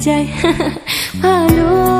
যায় ভালো